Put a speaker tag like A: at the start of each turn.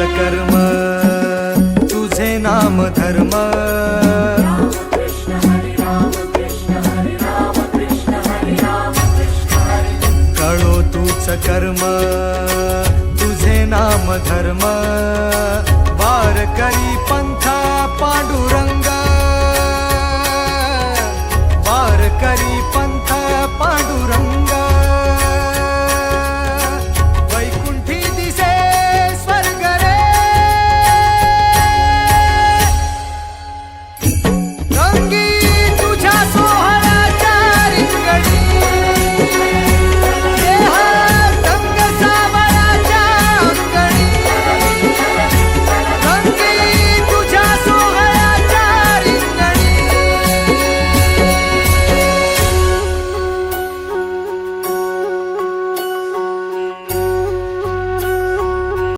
A: कर्म तुझे नाम धर्म. कळो तूच कर्म तुझे नाम धर्म. वार करी पंथा